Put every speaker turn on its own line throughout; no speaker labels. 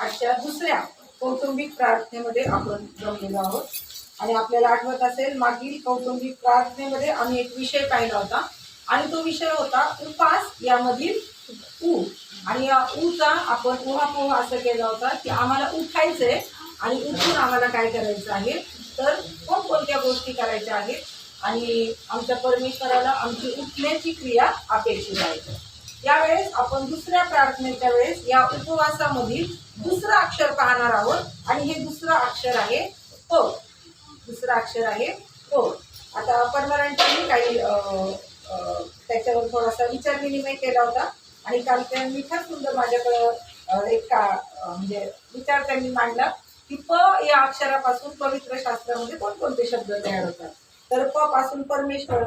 आजच्या दुसऱ्या कौटुंबिक प्रार्थनेमध्ये आपण जमलेलो आहोत. आणि आपल्याला आठवत असेल मागील कौटुंबिक प्रार्थनेमध्ये आम्ही एक विषय पाहिला होता. आणि तो विषय होता उपास यामधील ऊ आणि या ऊचा आपण उहापोहा असं केला होता की आम्हाला उठायचं आहे आणि उठून आम्हाला काय करायचं आहे? तर कोणकोणत्या गोष्टी करायच्या आहेत? आणि आमच्या परमेश्वराला आमची उठण्याची क्रिया अपेक्षित आहे. यावेळेस आपण दुसऱ्या प्रार्थनेच्या वेळेस या उपवासामधील दुसरं अक्षर पाहणार आहोत. आणि हे दुसरं अक्षर आहे प. दुसरं अक्षर आहे प. आता परमरांची काही त्याच्यावर थोडासा विचार विनिमय केला होता. आणि काल त्यांनी फार सुंदर माझ्याकडं एक का म्हणजे विचार त्यांनी मांडला की प या अक्षरापासून पवित्र शास्त्रामध्ये कोणकोणते शब्द तयार होतात? तर प पासून परमेश्वर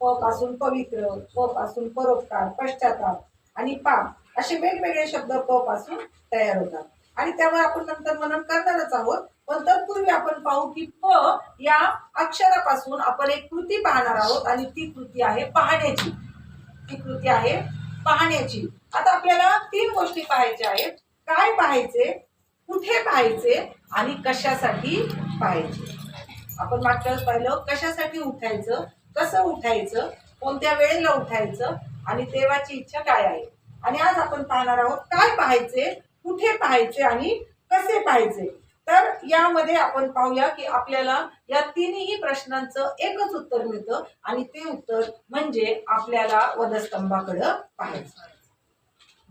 प पासून पवित्र प पासून परोपकार पश्चाताप आणि पाप असे वेगवेगळे शब्द प पासून तयार होतात. आणि त्यावर आपण नंतर मनन करणारच आहोत. पण तत्पूर्वी आपण पाहू की प या अक्षरापासून आपण एक कृती पाहणार आहोत आणि ती कृती आहे पाहण्याची. ती कृती आहे पाहण्याची. आता आपल्याला तीन गोष्टी पाहायच्या आहेत. काय पाहायचे? कुठे पाहायचे? आणि कशासाठी पाहायचे? आपण मागच्या वेळेस पाहिलं कशासाठी उठायचं? कसं उठायचं कोणत्या वेळेला उठायचं आणि देवाची इच्छा काय आहे? आणि आज आपण पाहणार आहोत काय पाहायचे कुठे पाहायचे आणि कसे पाहायचे? तर यामध्ये आपण पाहूया की आपल्याला या तिन्ही प्रश्नांचं एकच उत्तर मिळतं आणि ते उत्तर म्हणजे आपल्याला वधस्तंभाकडं पाहायचं.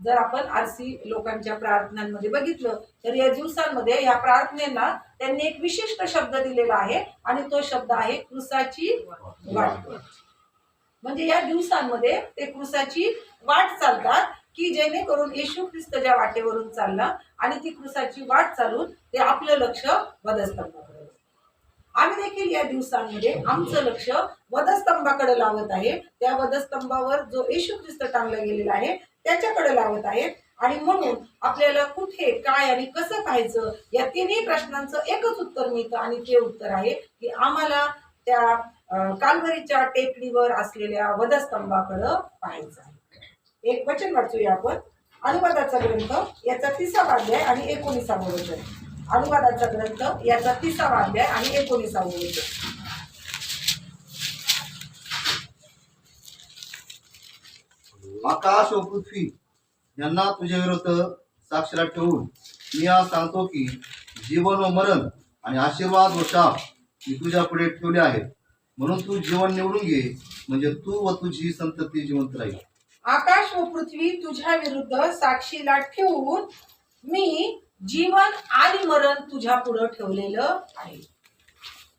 जर आपण आरसी लोकांच्या प्रार्थनांमध्ये बघितलं तर या दिवसांमध्ये या प्रार्थनेला त्यांनी एक विशिष्ट शब्द दिलेला आहे आणि तो शब्द आहे कृसाची वाट. म्हणजे या दिवसांमध्ये ते कृसाची वाट चालतात की जेणेकरून येशू ख्रिस्त ज्या वाटेवरून चालला आणि ती कृसाची वाट चालून ते आपलं लक्ष वधस्तंभाकडे आम्ही देखील या दिवसांमध्ये आमचं लक्ष वधस्तंभाकडे लावत आहे. त्या वधस्तंभावर जो येशू ख्रिस्त टांगला गेलेला आहे त्याच्याकडे लावत आहेत. आणि म्हणून आपल्याला कुठे काय आणि कसं पाहायचं या तिन्ही प्रश्नांचं एकच उत्तर मिळतं आणि ते उत्तर आहे की आम्हाला त्या कालभरीच्या कालवरीच्या टेकडीवर असलेल्या वधस्तंभाकडं पाहायचं आहे. एक वचन वाचूया आपण. अनुवादाचा ग्रंथ याचा तिसावा अध्याय आणि एकोणीसावं वचन. अनुवादाचा ग्रंथ याचा तिसावा अध्याय आणि एकोणीसावं वचन.
आकाश व पृथ्वी यांना तुझ्या विरुद्ध साक्षीला ठेवून मी आज सांगतो की जीवन व मरण आणि आशीर्वाद व शाप मी तुझ्या पुढे ठेवले आहेत. म्हणून तू जीवन निवडून घे म्हणजे तू व तुझी संतती जिवंत राहील.
आकाश व पृथ्वी तुझ्या विरुद्ध साक्षीला ठेवून मी जीवन आणि मरण तुझ्या पुढं ठेवलेलं आहे.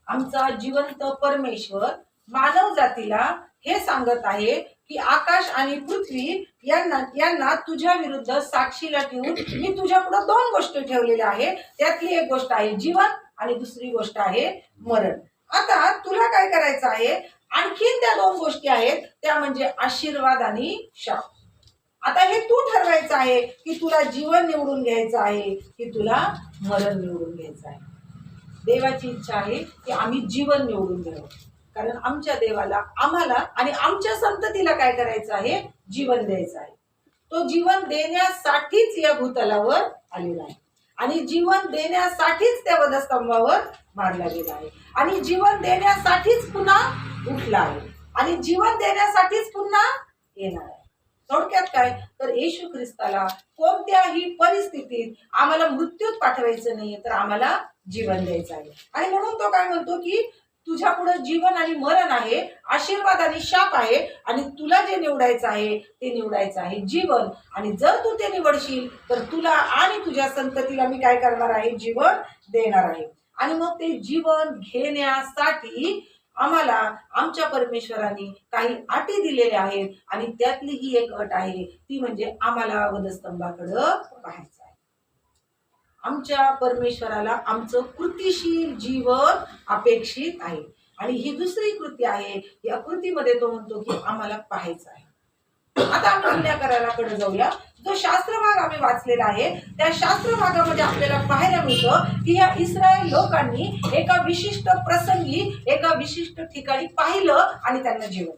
आमचा जिवंत परमेश्वर मानव जातीला हे सांगत आहे की आकाश आणि पृथ्वी यांना यांना तुझ्या विरुद्ध साक्षीला ठेवून मी तुझ्या पुढे दोन गोष्टी ठेवलेल्या आहे. त्यातली एक गोष्ट आहे जीवन आणि दुसरी गोष्ट आहे मरण. आता तुला काय करायचं आहे? आणखीन त्या दोन गोष्टी आहेत. त्या म्हणजे आशीर्वाद आणि शाप. आता हे तू ठरवायचं आहे की तुला जीवन निवडून घ्यायचं आहे की तुला मरण निवडून घ्यायचं आहे. देवाची इच्छा आहे की आम्ही जीवन निवडून घ्यावं कारण आमच्या देवाला आम्हाला आणि आमच्या संततीला काय करायचं आहे? जीवन द्यायचं आहे. तो जीवन देण्यासाठीच या भूतलावर आलेला आहे. आणि जीवन देण्यासाठीच त्या वधस्तंभावर मारला गेला आहे. आणि जीवन देण्यासाठीच पुन्हा उठला आहे. आणि जीवन देण्यासाठीच पुन्हा येणार आहे. थोडक्यात काय? तर येशू ख्रिस्ताला कोणत्याही परिस्थितीत आम्हाला मृत्यूत पाठवायचं नाहीये तर आम्हाला जीवन द्यायचं आहे. आणि म्हणून तो काय म्हणतो की तुझ्या पुढे जीवन आणि मरण आहे आशीर्वाद आणि शाप आहे आणि तुला जे निवडायचं आहे ते निवडायचं आहे जीवन. आणि जर तू ते निवडशील तर तुला आणि तुझ्या संततीला मी काय करणार आहे? जीवन देणार आहे. आणि मग ते जीवन घेण्यासाठी आम्हाला आमच्या परमेश्वराने काही अटी दिलेल्या आहेत. आणि त्यातली ही एक अट आहे ती म्हणजे आम्हाला वधस्तंभाकडं पाहायचं आमच्या परमेश्वराला आमचं कृतिशील जीवन अपेक्षित आहे. आणि ही दुसरी कृती आहे या कृतीमध्ये तो म्हणतो की आम्हाला पाहायचं आहे. आता आम्ही पुण्याकरालाकडे जाऊया. जो शास्त्र भाग आम्ही वाचलेला आहे त्या शास्त्र भागामध्ये आपल्याला पाहायला मिळतं की या इस्रायल लोकांनी एका विशिष्ट प्रसंगी एका विशिष्ट ठिकाणी पाहिलं आणि त्यांना जीवन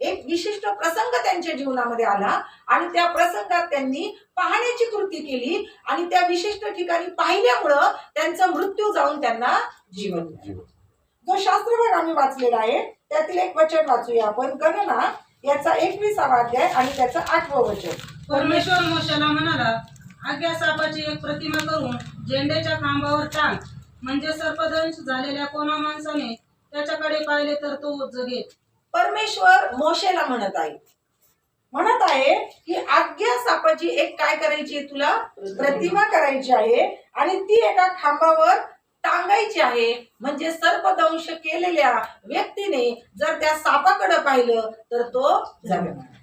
एक विशिष्ट प्रसंग त्यांच्या जीवनामध्ये आला आणि त्या प्रसंगात त्यांनी पाहण्याची कृती केली आणि त्या विशिष्ट ठिकाणी पाहिल्यामुळं त्यांचा मृत्यू जाऊन त्यांना जीवन जो शास्त्रभाग आम्ही वाचलेला आहे त्यातील एक वचन वाचूया. आपण गणना याचा एकविसावा अध्याय आणि त्याचं आठवं वचन.
परमेश्वर मोशाला म्हणाला आज्ञा सापाची एक प्रतिमा करून झेंड्याच्या खांबावर टांग. म्हणजे सर्पदंश झालेल्या कोणा माणसाने त्याच्याकडे पाहिले तर तो जगेल
परमेश्वर मोशेला म्हणत आहे म्हणत आहे की आज्ञा सापाची एक काय करायची आहे तुला? प्रतिमा करायची आहे आणि ती एका खांबावर टांगायची आहे. म्हणजे सर्पदंश केलेल्या व्यक्तीने जर त्या सापाकडे पाहिलं तर तो जगणार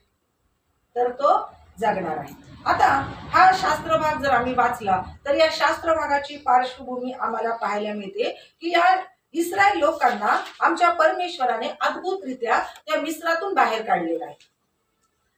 तर तो जगणार आहे. आता हा शास्त्रभाग जर आम्ही वाचला तर या शास्त्रभागाची पार्श्वभूमी आम्हाला पाहायला मिळते की या इस्रायल लोकांना आमच्या परमेश्वराने अद्भुतरित्या त्या मिश्रातून बाहेर काढलेलं आहे.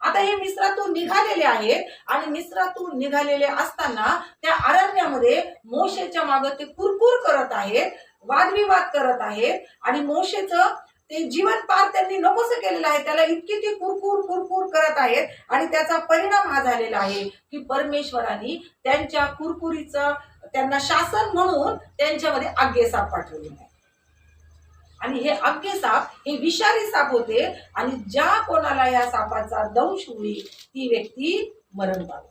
आता हे मिश्रातून निघालेले आहेत आणि मिश्रातून निघालेले असताना त्या अरण्यामध्ये मोशेच्या मागे ते कुरकुर करत आहेत वादविवाद करत आहेत आणि मोशेचं ते जीवन पार त्यांनी नकोस केलेलं आहे. त्याला इतकी ती कुरकुर कुरकुर करत आहेत आणि त्याचा परिणाम हा झालेला आहे की परमेश्वराने त्यांच्या कुरकुरीचं त्यांना शासन म्हणून त्यांच्यामध्ये आज्ञेसाप पाठवलेला आहे. आणि हे अख्खे साप हे विषारी साप होते आणि ज्या कोणाला या सापाचा दंश होईल ती व्यक्ती मरण पावत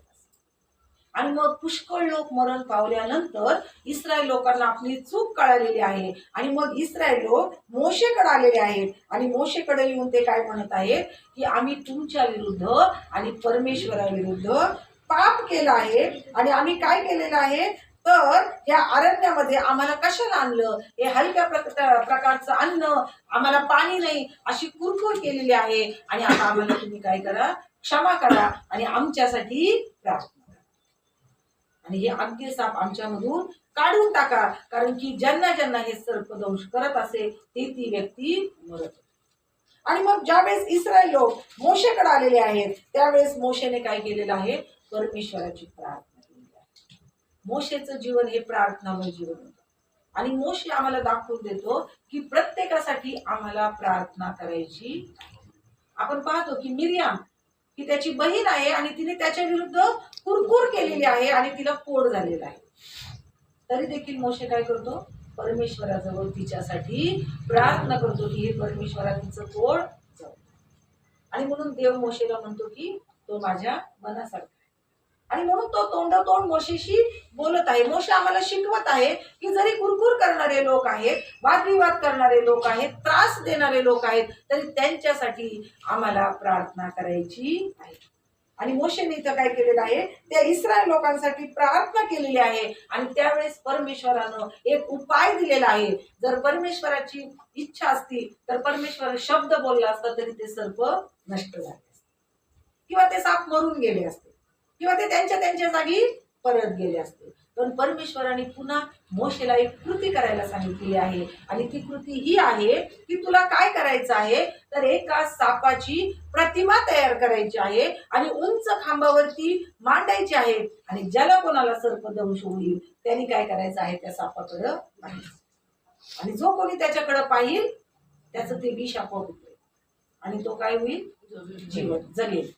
आणि मग पुष्कळ लोक मरण पावल्यानंतर इस्रायल लोकांना आपली चूक कळालेली आहे. आणि मग इस्रायल लोक मोशेकडे आलेले आहेत. आणि मोशेकडे येऊन ते काय म्हणत आहेत? की आम्ही तुमच्या विरुद्ध आणि परमेश्वराविरुद्ध पाप केलं आहे. आणि आम्ही काय केलेलं आहे? तर या अरण्यामध्ये आम्हाला कशाला आणलं? हे हलक्या प्रकारचं अन्न आम्हाला पाणी नाही अशी कुरकुर केलेली आहे. आणि आता आम्हाला तुम्ही काय करा? क्षमा करा आणि आमच्यासाठी प्रार्थना करा. आणि हे अग्नि साप आमच्यामधून काढून टाका. कारण की ज्यांना ज्यांना हे सर्पदंश करत असे ते ती व्यक्ती मरत आणि मग ज्यावेळेस इस्रायल लोक मोशेकडे आलेले आहेत त्यावेळेस मोशेने काय केलेलं आहे? परमेश्वराची प्रार्थना. मोशेचं जीवन हे प्रार्थनामय जीवन होतं. आणि मोशे आम्हाला दाखवून देतो की प्रत्येकासाठी आम्हाला प्रार्थना करायची आपण पाहतो की मिरियाम ही त्याची बहीण आहे आणि तिने त्याच्या विरुद्ध कुरकुर केलेली आहे आणि तिला कोड झालेला आहे. तरी देखील मोशे काय करतो? परमेश्वराजवळ तिच्यासाठी प्रार्थना करतो की हे परमेश्वरा तिचं कोड जाऊ आणि म्हणून देव मोशेला म्हणतो की तो माझ्या मनासारखा आणि म्हणून तो तोंड तोंड मोशेशी बोलत आहे. मोशे आम्हाला शिकवत आहे की जरी कुरकुर करणारे लोक आहेत वादविवाद करणारे लोक आहेत त्रास देणारे लोक आहेत तरी त्यांच्यासाठी आम्हाला प्रार्थना करायची आहे. आणि मोशेने इथं काय केलेलं आहे? त्या इस्रायल लोकांसाठी प्रार्थना केलेली आहे. आणि त्यावेळेस परमेश्वरानं एक उपाय दिलेला आहे. जर परमेश्वराची इच्छा असती तर परमेश्वर शब्द बोलला असता तरी ते सर्व नष्ट झाले असते. किंवा ते साप मरून गेले असते. किंवा ते त्यांच्या त्यांच्या जागी परत गेले असते. पण परमेश्वराने पुन्हा मोशेला एक कृती करायला सांगितलेली आहे. आणि ती कृती ही आहे की तुला काय करायचं आहे? तर एका सापाची प्रतिमा तयार करायची आहे आणि उंच खांबावरती मांडायची आहे. आणि ज्याला कोणाला सर्पदंश होईल त्यांनी काय करायचं आहे त्या सापाकडं पाहायचं. आणि जो कोणी त्याच्याकडं पाहिल त्याचं ते विष आपोआप आणि तो काय होईल? जीवन जगेल.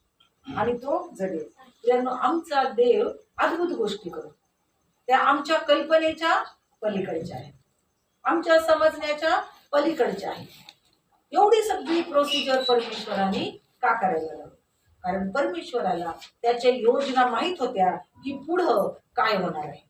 आणि तो जगेल. ज्यांना आमचा देव अद्भुत गोष्टी करतो. त्या आमच्या कल्पनेच्या पलीकडच्या आहेत. आमच्या समजण्याच्या पलीकडच्या आहेत. एवढी सगळी प्रोसिजर परमेश्वराने का करायला लावली? कारण परमेश्वराला त्याच्या योजना माहीत होत्या की पुढं काय होणार आहे.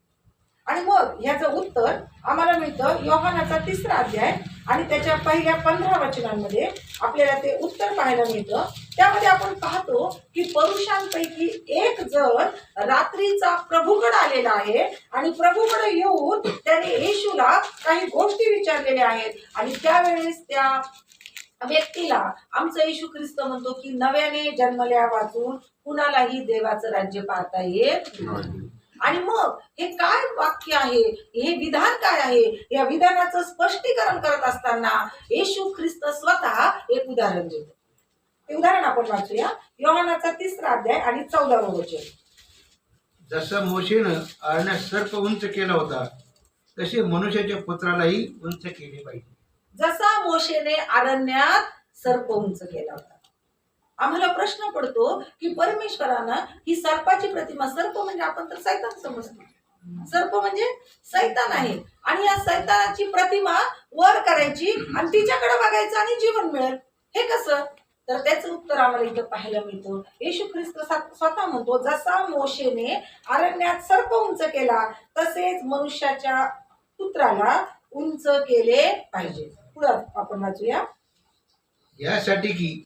आणि मग ह्याचं उत्तर आम्हाला मिळतं योहानाचा तिसरा अध्याय आणि त्याच्या पहिल्या पंधरा वचनांमध्ये आपल्याला ते उत्तर पाहायला मिळतं त्यामध्ये आपण पाहतो की पुरुषांपैकी एक जण रात्रीचा प्रभूकडे आलेला आहे आणि प्रभूकडे येऊन त्याने येशूला काही गोष्टी विचारलेल्या आहेत आणि त्यावेळेस त्या व्यक्तीला आमचा येशू ख्रिस्त म्हणतो की नव्याने जन्मल्या वाचून कुणालाही देवाचं राज्य पाहता येत नाही. आणि मग हे काय वाक्य आहे? हे विधान काय आहे? या विधानाचं स्पष्टीकरण करत असताना येशू ख्रिस्त स्वतः एक उदाहरण देतो. ते उदाहरण आपण वाचूया. योहानाचा तिसरा अध्याय आणि चौदावं वचन.
जसं मोशेनं अरण्यात सर्प उंच केला होता तसे मनुष्याच्या पुत्रालाही उंच केले पाहिजे.
जसा मोशेने अरण्यात सर्प उंच केला होता. आम्हाला प्रश्न पडतो की परमेश्वरानं ही सर्पाची प्रतिमा सर्प म्हणजे आपण तर सैतान समजतो. सर्प म्हणजे सैतान आहे. आणि या सैतानाची प्रतिमा वर करायची आणि तिच्याकडे बघायचं आणि जीवन मिळेल. हे कसं? तर त्याचं उत्तर आम्हाला इथं पाहायला मिळतं. येशू ख्रिस्त स्वतः म्हणतो जसा मोशेने अरण्यात सर्प उंच केला तसेच मनुष्याच्या पुत्राला उंच केले पाहिजे. पुढं आपण वाचूया.
यासाठी की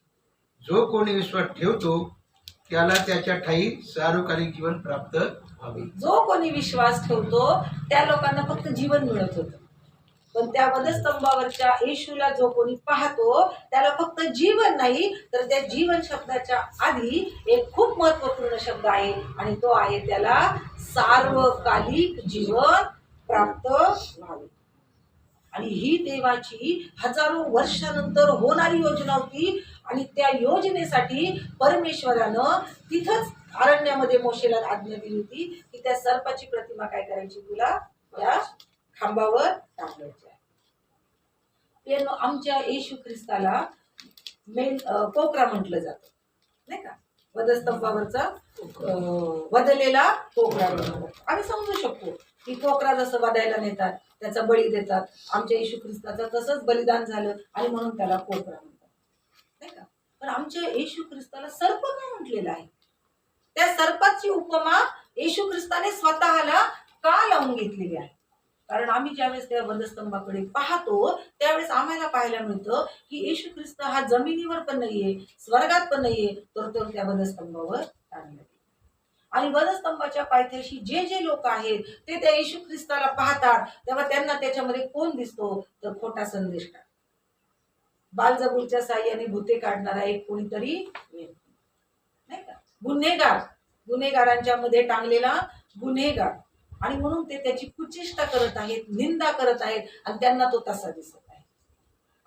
जो कोणी विश्वास ठेवतो त्याला त्याच्या ठाई सार्वकालिक जीवन प्राप्त व्हावे.
जो कोणी विश्वास ठेवतो त्या लोकांना फक्त जीवन मिळत होतं. पण त्या वधस्तंभावरच्या येशूला जो कोणी पाहतो त्याला फक्त जीवन नाही तर त्या जीवन शब्दाच्या आधी एक खूप महत्त्वपूर्ण शब्द आहे आणि तो आहे त्याला सार्वकालिक जीवन प्राप्त व्हावे. आणि ही देवाची हजारो वर्षानंतर होणारी योजना होती. आणि त्या योजनेसाठी परमेश्वरानं तिथंच अरण्यामध्ये मोशेला आज्ञा दिली होती की त्या सर्पाची प्रतिमा काय करायची तुला? त्या खांबावर टाकायची आहे. आमच्या येशू ख्रिस्ताला मेन कोकरा म्हटलं जातं. नाही का? वधस्तंभावरचा अं, वधलेला कोकरा आम्ही समजू शकतो की कोकरा जसं वधायला नेतात त्याचा बळी देतात. आमच्या येशू ख्रिस्ताचं तसंच बलिदान झालं आणि म्हणून त्याला कोपरा म्हणतात नाही का? पण आमच्या येशू ख्रिस्ताला सर्प का म्हटलेलं आहे? त्या सर्पाची उपमा येशू ख्रिस्ताने स्वतःला का लावून घेतलेली आहे? कारण आम्ही ज्यावेळेस त्या वधस्तंभाकडे पाहतो त्यावेळेस आम्हाला पाहायला मिळतं की येशू ख्रिस्त हा जमिनीवर पण नाहीये स्वर्गात पण नाहीये तर तो त्या वधस्तंभावर टांगला आणि वधस्तंभाच्या पायथ्याशी जे जे लोक आहेत ते त्या येशू ख्रिस्ताला पाहतात तेव्हा त्यांना त्याच्यामध्ये कोण दिसतो? तर खोटा संदेश का बालजबूरच्या साह्याने भूते काढणारा एक कोणीतरी नाही का? गुन्हेगार. गुन्हेगारांच्या मध्ये टांगलेला गुन्हेगार. आणि म्हणून ते त्याची कुचिष्टा करत आहेत निंदा करत आहेत आणि त्यांना तो तसा दिसत आहे.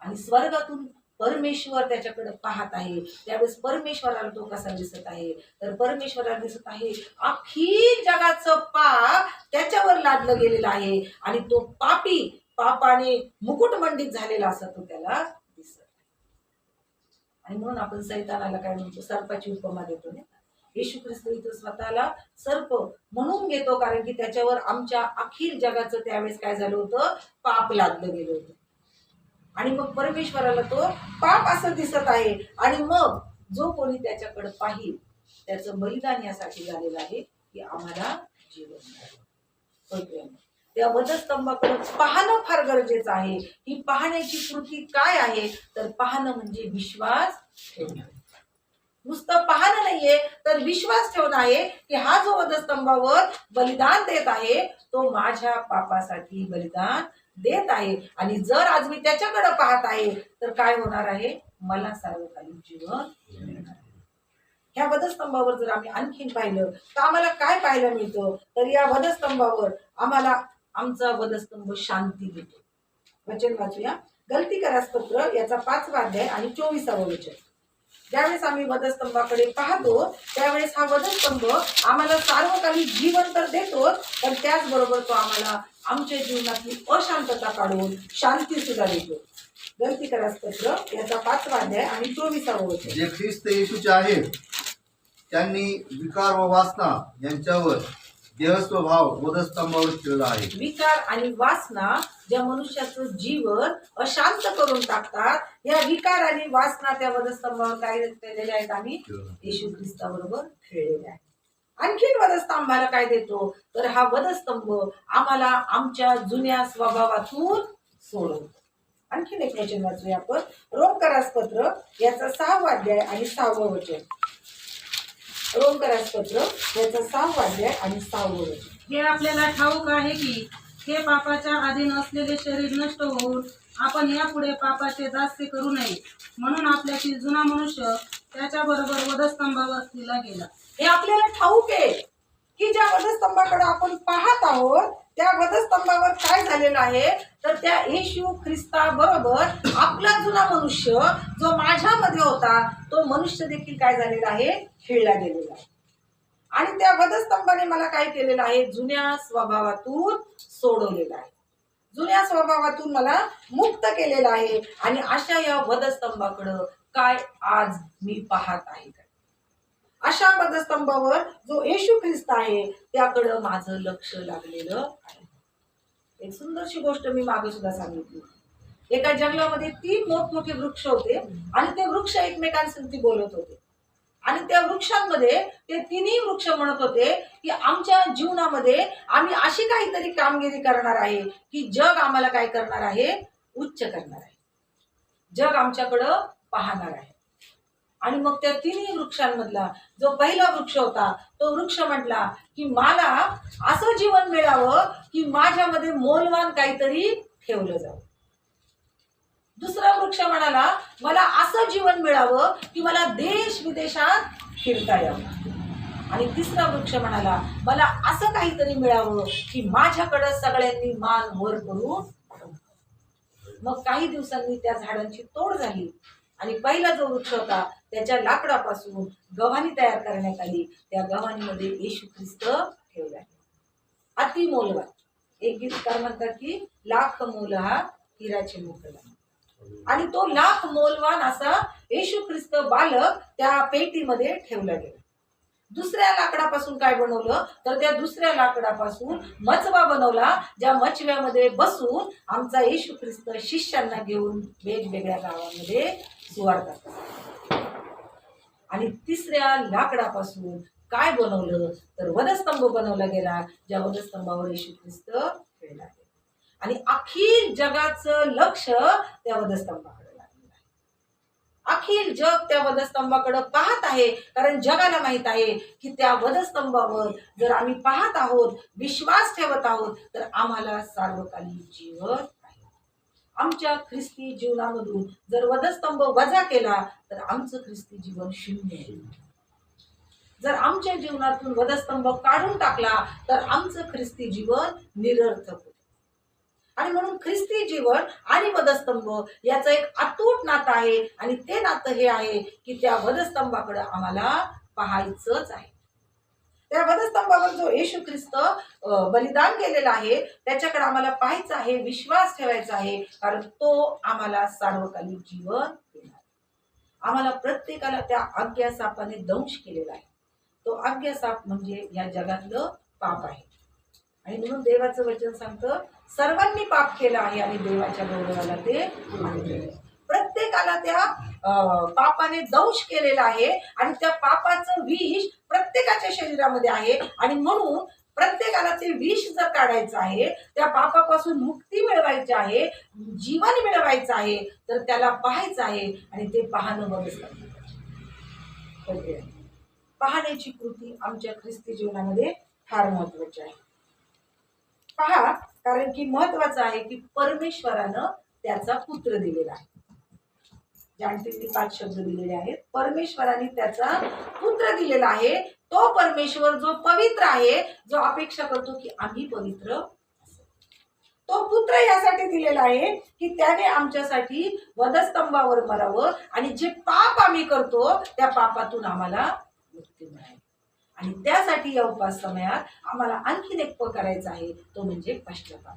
आणि स्वर्गातून परमेश्वर त्याच्याकडे पाहत आहे. त्यावेळेस परमेश्वराला तो कसा दिसत आहे? तर परमेश्वराला दिसत आहे अख्खी जगाचं पाप त्याच्यावर लादलं गेलेलं आहे. आणि तो पापी पापाने मुकुटमंडित झालेला असा तो त्याला दिसत आणि म्हणून आपण सैतानाला काय म्हणतो? सर्पाची उपमा देतो नाही येशू ख्रिस्त इथं स्वतःला सर्प म्हणून घेतो कारण की त्याच्यावर आमच्या अखिल जगाचं त्यावेळेस काय झालं होतं? पाप लादलं गेलं होतं. आणि मग परमेश्वराला तो पाप असं दिसत आहे. आणि मग जो कोणी त्याच्याकडे पाहिल त्याचं बलिदान यासाठी झालेलं आहे की आम्हाला जीवन त्या वधस्तंभाकडे पाहणं फार गरजेचं आहे. ही पाहण्याची कृती काय आहे? तर पाहणं म्हणजे विश्वास ठेवणं. नुसतं पाहणं नाहीये तर विश्वास ठेवणं आहे की हा जो वधस्तंभावर बलिदान देत आहे तो माझ्या पापासाठी बलिदान देत आहे. आणि जर आज मी त्याच्याकडे पाहत आहे तर काय होणार आहे? मला सार्वकालिक जीवन मिळणार आहे. ह्या वधस्तंभावर जर आम्ही आणखीन पाहिलं तर आम्हाला काय पाहायला मिळतं? तर या वधस्तंभावर आम्हाला आमचा वधस्तंभ शांती देतो. वचन वाचूया. गलती करास पत्र याचा पाचवा अध्याय आणि चोवीसावं वचन. ज्यावेळेस आम्ही वधस्तंभाकडे पाहतो त्यावेळेस हा वधस्तंभ आम्हाला सार्वकालिक जीवन तर देतो पण त्याचबरोबर तो आम्हाला आमच्या जीवनातली अशांतता काढून शांती सुद्धा देतो. गलती करास याचा पाचवा अध्याय आणि चोवीसावं वचन.
जे ख्रिस्त येशूचे आहेत त्यांनी विकार व वासना यांच्यावर देहस्वभाव वधस्तंभावर ठेवला आहे.
विकार आणि वासना ज्या मनुष्याचं जीवन अशांत करून टाकतात या विकार आणि वासना त्या वधस्तंभावर काय केलेल्या आहेत आम्ही? येशू ख्रिस्ताबरोबर खेळलेल्या आहेत. आणखीन वधस्तंभाला काय देतो? तर हा वधस्तंभ आम्हाला आमच्या जुन्या स्वभावातून सोडवतो. आणखीन एक वचन वाचूया आपण. रोमकारास पत्र याचा सहावा अध्याय आणि सहावं वचन. रोमकरास पत्र याचा सहावा अध्याय आणि सहावं
हे आपल्याला ठाऊक आहे की हे पापाच्या अधीन असलेले शरीर नष्ट होऊन आपण यापुढे पापाचे दास्य करू नये. म्हणून आपल्यातील जुना मनुष्य त्याच्याबरोबर वधस्तंभावर दिला गेला.
हे आपल्याला ठाऊक आहे की ज्या वधस्तंभाकडे आपण पाहत आहोत त्या वधस्तंभावर काय झालेलं आहे? तर त्या येशू ख्रिस्ता बरोबर आपला जुना मनुष्य जो माझ्यामध्ये होता तो मनुष्य देखील काय झालेला आहे? खेळला गेलेला आहे. आणि त्या वधस्तंभाने मला काय केलेलं आहे? जुन्या स्वभावातून सोडवलेलं आहे. जुन्या स्वभावातून मला मुक्त केलेलं आहे. आणि अशा या वधस्तंभाकडं काय आज मी पाहत आहे काय अशा पदस्तंभावर जो येशू ख्रिस्त आहे त्याकडं माझं लक्ष लागलेलं आहे. एक सुंदरशी गोष्ट मी मागे सुद्धा सांगितली. एका जंगलामध्ये तीन मोठमोठे वृक्ष होते आणि ते वृक्ष एकमेकांसाठी बोलत होते. आणि त्या वृक्षांमध्ये ते तिन्ही वृक्ष म्हणत होते की आमच्या जीवनामध्ये आम्ही अशी काहीतरी कामगिरी करणार आहे की जग आम्हाला काय करणार आहे? उच्च करणार आहे. जग आमच्याकडं पाहणार आहे. आणि मग त्या तिन्ही वृक्षांमधला जो पहिला वृक्ष होता तो वृक्ष म्हटला की मला असं जीवन मिळावं की माझ्यामध्ये मोलवान काहीतरी ठेवलं जावं. दुसरा वृक्ष म्हणाला मला असं जीवन मिळावं की मला देश विदेशात फिरता यावं. आणि तिसरा वृक्ष म्हणाला मला असं काहीतरी मिळावं की माझ्याकडं सगळ्यांनी मान वर करून मग काही दिवसांनी त्या झाडांची तोड झाली आणि पहिला जो वृक्ष होता त्याच्या लाकडापासून गव्हाणी तयार करण्यात आली. त्या गव्हाणीमध्ये येशू ख्रिस्त ठेवला अति मोलवा एक गीतकार म्हणतात की लाख मोल हा हिराचे मोकला आणि तो लाख मोलवान असा येशू ख्रिस्त बालक त्या पेटीमध्ये ठेवला गेला. दुसऱ्या लाकडापासून काय बनवलं? तर त्या दुसऱ्या लाकडापासून मचवा बनवला ज्या मचव्यामध्ये बसून आमचा येशू ख्रिस्त शिष्यांना घेऊन वेगवेगळ्या गावामध्ये सुवारतात आणि तिसऱ्या लाकडापासून काय बनवलं? तर वधस्तंभ बनवला गेला ज्या वधस्तंभावर येशू ख्रिस्त खेळला गेला. आणि अखिल जगाचं लक्ष त्या वधस्तंभाकडे लागलेलं आहे. अखिल जग त्या वधस्तंभाकडे पाहत आहे कारण जगाला माहीत आहे की त्या वधस्तंभावर जर आम्ही पाहत आहोत विश्वास ठेवत आहोत तर आम्हाला सार्वकालिक जीवन आमच्या ख्रिस्ती जीवनामधून जर वधस्तंभ वजा केला तर आमचं ख्रिस्ती जीवन शून्य आहे. जर आमच्या जीवनातून वधस्तंभ काढून टाकला तर आमचं ख्रिस्ती जीवन निरर्थक होते. आणि म्हणून ख्रिस्ती जीवन आणि वधस्तंभ याचं एक अतूट नातं आहे. आणि ते नातं हे आहे की त्या वधस्तंभाकडे आम्हाला पाहायचंच आहे. त्या वधस्तंभावर जो येशू ख्रिस्त बलिदान केलेला आहे त्याच्याकडे आम्हाला पाहायचं आहे विश्वास ठेवायचा आहे कारण तो आम्हाला सार्वकालिक जीवन देणार आम्हाला प्रत्येकाला त्या आज्ञासापाने दंश केलेला आहे. तो आज्ञासाप म्हणजे या जगातलं पाप आहे. आणि म्हणून देवाचं वचन सांगतं सर्वांनी पाप केलं आहे आणि देवाच्या गौरवाला ते प्रत्येकाला त्या पापाने दंश केलेला आहे आणि त्या पापाचं विष प्रत्येकाच्या शरीरामध्ये आहे आणि म्हणून प्रत्येकाला ते विष जर काढायचं आहे त्या पापापासून मुक्ती मिळवायची आहे जीवन मिळवायचं आहे तर त्याला पाहायचं आहे आणि ते पाहणं बघत पाहण्याची कृती आमच्या ख्रिस्ती जीवनामध्ये फार महत्वाची आहे. पहा कारण की महत्वाचं आहे की परमेश्वरानं त्याचा पुत्र दिलेला आहे. जाणते पाच शब्द दिलेले आहेत. परमेश्वराने त्याचा पुत्र दिलेला आहे. तो परमेश्वर जो पवित्र आहे जो अपेक्षा करतो की आम्ही पवित्र तो पुत्र यासाठी दिलेला आहे की त्याने आमच्यासाठी वधस्तंभावर मरावं आणि जे पाप आम्ही करतो त्या पापातून आम्हाला मुक्ती मिळावी आणि त्यासाठी या उपास समयात आम्हाला आणखीन एक प करायचा आहे तो म्हणजे पश्चाताप.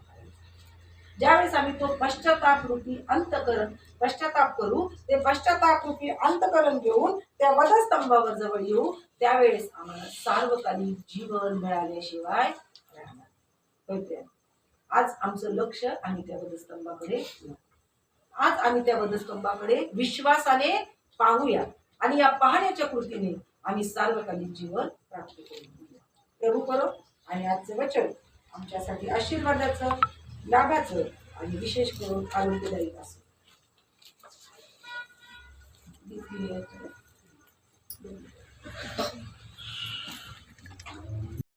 ज्यावेळेस आम्ही तो पश्चाताप रूपी अंतकरण पश्चाताप करू ते पश्चाताप रूपी अंतकरण घेऊन त्या वधस्तंभावर जवळ येऊ त्यावेळेस आम्हाला सार्वकालिक जीवन मिळाल्याशिवाय राहणार. होय आज आमचं लक्ष आम्ही त्या वधस्तंभाकडे आज आम्ही त्या वधस्तंभाकडे विश्वासाने पाहूया आणि या पाहण्याच्या कृतीने आम्ही सार्वकालिक जीवन प्राप्त करून प्रभू करो आणि आजचं वचन आमच्यासाठी आशीर्वादाचं लाभाचं आणि विशेष करून आरोग्यदायी असं Thank you.